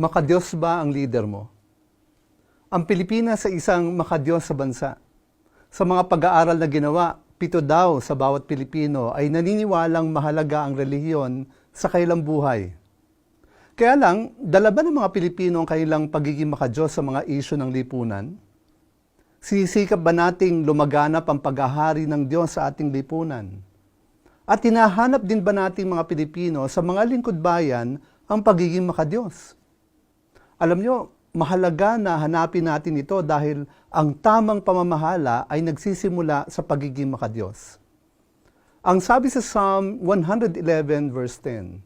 Makadiyos ba ang leader mo? Ang Pilipinas ay isang makadiyos sa bansa. Sa mga pag-aaral na ginawa, pito daw sa bawat Pilipino ay naniniwalang mahalaga ang relihiyon sa kailang buhay. Kaya lang, dala ba ng mga Pilipino ang kailang pagiging makadiyos sa mga isyu ng lipunan? Sisikap ba nating lumaganap ang paghahari ng Diyos sa ating lipunan? At hinahanap din ba nating mga Pilipino sa mga lingkod bayan ang pagiging makadiyos? Alam nyo, mahalaga na hanapin natin ito dahil ang tamang pamamahala ay nagsisimula sa pagiging makadiyos. Ang sabi sa Psalm 111 verse 10,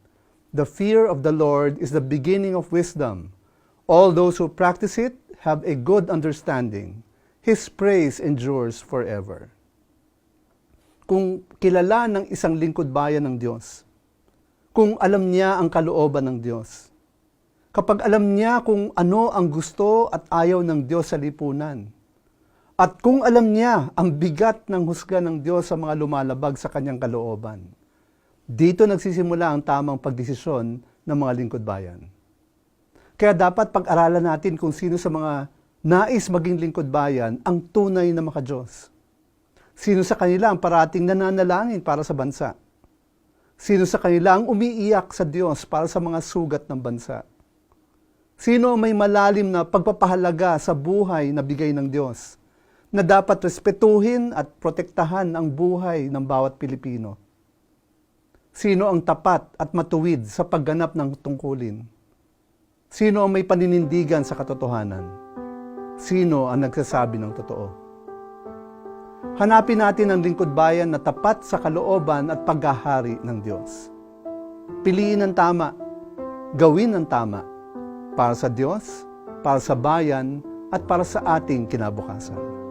The fear of the Lord is the beginning of wisdom. All those who practice it have a good understanding. His praise endures forever. Kung kilala ng isang lingkod bayan ng Diyos, kung alam niya ang kalooban ng Diyos, kapag alam niya kung ano ang gusto at ayaw ng Diyos sa lipunan, at kung alam niya ang bigat ng husga ng Diyos sa mga lumalabag sa kanyang kalooban, dito nagsisimula ang tamang pagdesisyon ng mga lingkod bayan. Kaya dapat pag-aralan natin kung sino sa mga nais maging lingkod bayan ang tunay na makadiyos. Sino sa kanila ang parating nananalangin para sa bansa? Sino sa kanila ang umiiyak sa Diyos para sa mga sugat ng bansa? Sino may malalim na pagpapahalaga sa buhay na bigay ng Diyos na dapat respetuhin at protektahan ang buhay ng bawat Pilipino? Sino ang tapat at matuwid sa pagganap ng tungkulin? Sino ang may paninindigan sa katotohanan? Sino ang nagsasabi ng totoo? Hanapin natin ang lingkod bayan na tapat sa kalooban at paghahari ng Diyos. Piliin ang tama, gawin ang tama, para sa Diyos, para sa bayan, at para sa ating kinabukasan.